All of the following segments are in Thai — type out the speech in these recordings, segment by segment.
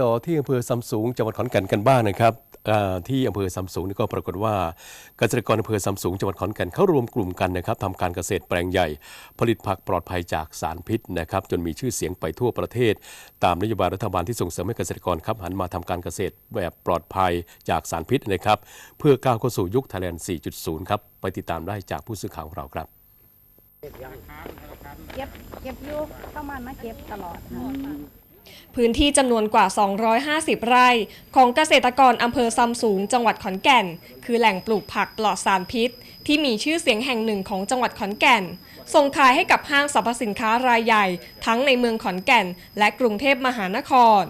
ต่อที่อำเภอซำสูงจังหวัดขอนแก่นกันบ้างนะครับอ่าที่อำเภอซำสูงนี่ก็ปรากฏว่าเกษตรกรอำเภอซำสูงจังหวัดขอนแก่นเขารวมกลุ่มกันนะครับทำการเกษตรแปลงใหญ่ ผลิตผักปลอดภัยจากสารพิษนะครับจนมีชื่อเสียงไปทั่วประเทศ ตามนโยบายรัฐบาลที่ส่งเสริมให้เกษตรกรครับหันมาทำการเกษตรแบบปลอดภัยจากสารพิษนะครับเพื่อก้าวเข้าสู่ยุคไทยแลนด์ 4.0 ครับไปติดตามได้จากผู้สื่อข่าวของเราครับเก็บเก็บอยู่เข้ามามาเก็บตลอดค่ะ พื้นที่จำนวนกว่า 250 ไร่ ของเกษตรกรอำเภอซำสูง จังหวัดขอนแก่น คือแหล่งปลูกผักปลอดสารพิษ ที่มีชื่อเสียงแห่งหนึ่งของจังหวัดขอนแก่น ส่งขายให้กับห้างสรรพสินค้ารายใหญ่ ทั้งในเมืองขอนแก่น และกรุงเทพมหานคร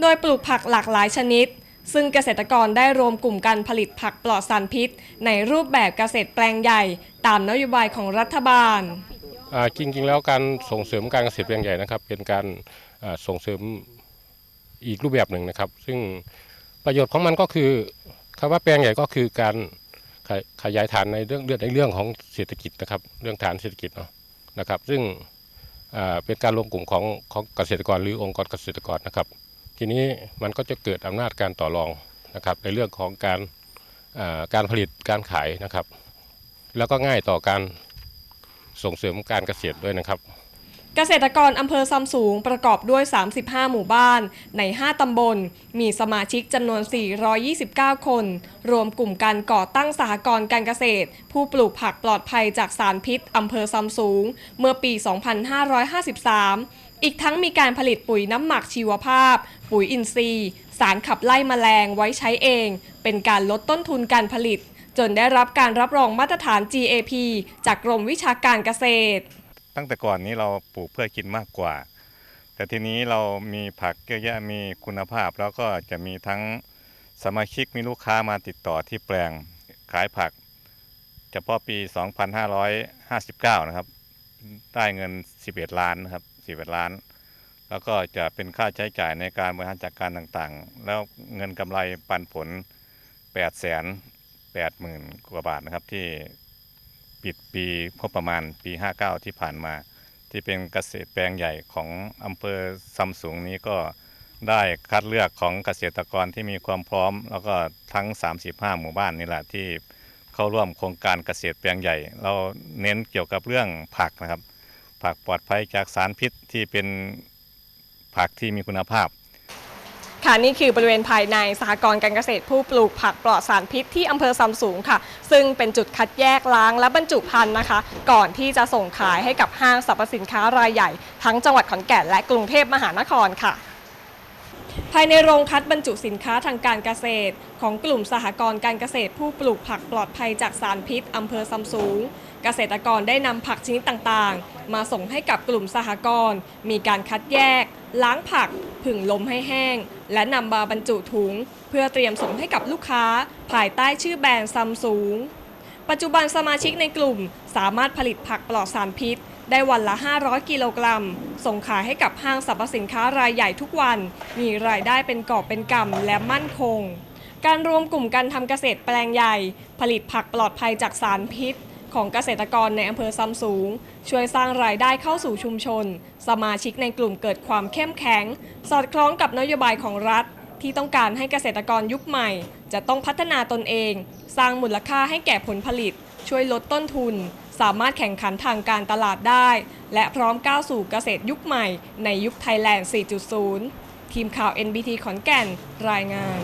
โดยปลูกผักหลากหลายชนิด ซึ่งเกษตรกรได้รวมกลุ่มการผลิตผักปลอดสารพิษ ในรูปแบบเกษตรแปลงใหญ่ ตามนโยบายของรัฐบาล จริงๆแล้วการส่งเสริมการเกษตรแปลงใหญ่นะครับ เป็นการส่งเสริมอีกรูปแบบหนึ่งนะครับ ซึ่งประโยชน์ของมันก็คือคำว่าแปลงใหญ่ก็คือการขยายฐานในเรื่องเรื่องในเรื่องของเศรษฐกิจนะครับ เรื่องฐานเศรษฐกิจเนาะนะครับ ซึ่งเป็นการรวมกลุ่มของของเกษตรกรหรือองค์กรเกษตรกรนะครับ ทีนี้มันก็จะเกิดอำนาจการต่อรองนะครับ ในเรื่องของการการผลิตการขายนะครับ แล้วก็ง่ายต่อการ ส่งเสริมการเกษตรด้วยนะครับ เกษตรกรอำเภอซำสูงประกอบด้วย 35 หมู่บ้าน ใน 5 ตำบล มีสมาชิกจำนวน 429 คน รวมกลุ่มการก่อตั้งสหกรณ์การเกษตร ผู้ปลูกผักปลอดภัยจากสารพิษอำเภอซำสูง เมื่อปี 2553อีกทั้งมีการผลิตปุ๋ยน้ำหมักชีวภาพ ปุ๋ยอินทรีย์ สารขับไล่แมลงไว้ใช้เอง เป็นการลดต้นทุนการผลิต จนได้รับการรับรองมาตรฐาน GAP จากกรมวิชาการเกษตร ตั้งแต่ก่อนนี้เราปลูกเพื่อกินมากกว่า แต่ทีนี้เรามีผักเยอะแยะมีคุณภาพ แล้วก็จะมีทั้งสมาชิกมีลูกค้ามาติดต่อที่แปลงขายผักเฉพาะปี 2559 นะครับ ได้เงิน 11 ล้านนะครับ 11 ล้าน แล้วก็จะเป็นค่าใช้จ่ายในการบริหารจัดการต่างๆ แล้วเงินกำไรปันผล 8 แสน8หมื่นกว่าบาทนะครับที่ปิดปีงบประมาณปี 59 ที่ผ่านมา ที่เป็นเกษตรแปลงใหญ่ของอำเภอซัมซุงนี้ก็ได้คัดเลือกของเกษตรกรที่มีความพร้อม แล้วก็ทั้ง 35 หมู่บ้านนี่แหละที่เข้าร่วมโครงการเกษตรแปลงใหญ่ เราเน้นเกี่ยวกับเรื่องผักนะครับ ผักปลอดภัยจากสารพิษที่เป็นผักที่มีคุณภาพ ค่ะนี่คือบริเวณภายในสหกรณ์การเกษตรผู้ปลูกผักปลอดสารพิษที่อำเภอซำสูงค่ะ ซึ่งเป็นจุดคัดแยกล้างและบรรจุภัณฑ์นะคะ ก่อนที่จะส่งขายให้กับห้างสรรพสินค้ารายใหญ่ ทั้งจังหวัดขอนแก่นและกรุงเทพมหานครค่ะ ภายในโรงคัดบรรจุสินค้าทางการเกษตร ของกลุ่มสหกรณ์การเกษตรผู้ปลูกผักปลอดภัยจากสารพิษอำเภอซำสูงเกษตรกรได้นำผักชนิดต่างๆ มาส่งให้กับกลุ่มสหกรณ์มีการคัดแยก ล้างผักผึ่งลมให้แห้ง และนำมาบรรจุถุง เพื่อเตรียมส่งให้กับลูกค้า ภายใต้ชื่อแบรนด์ซัมซุงปัจจุบันสมาชิกในกลุ่มสามารถผลิตผักปลอดสารพิษ ได้วันละ 500 กิโลกรัม ส่งขายให้กับห้างสรรพสินค้ารายใหญ่ทุกวัน มีรายได้เป็นกอบเป็นกำและมั่นคง การรวมกลุ่มการทำเกษตรแปลงใหญ่ ผลิตผักปลอดภัยจากสารพิษ ของเกษตรกรในอำเภอซำสูง ช่วยสร้างรายได้เข้าสู่ชุมชน สมาชิกในกลุ่มเกิดความเข้มแข็ง สอดคล้องกับนโยบายของรัฐ ที่ต้องการให้เกษตรกรยุคใหม่ จะต้องพัฒนาตนเอง สร้างมูลค่าให้แก่ผลผลิต ช่วยลดต้นทุน สามารถแข่งขันทางการตลาดได้ และพร้อมก้าวสู่เกษตรยุคใหม่ในยุคไทยแลนด์ 4.0 ทีมข่าว NBT ขอนแก่น รายงาน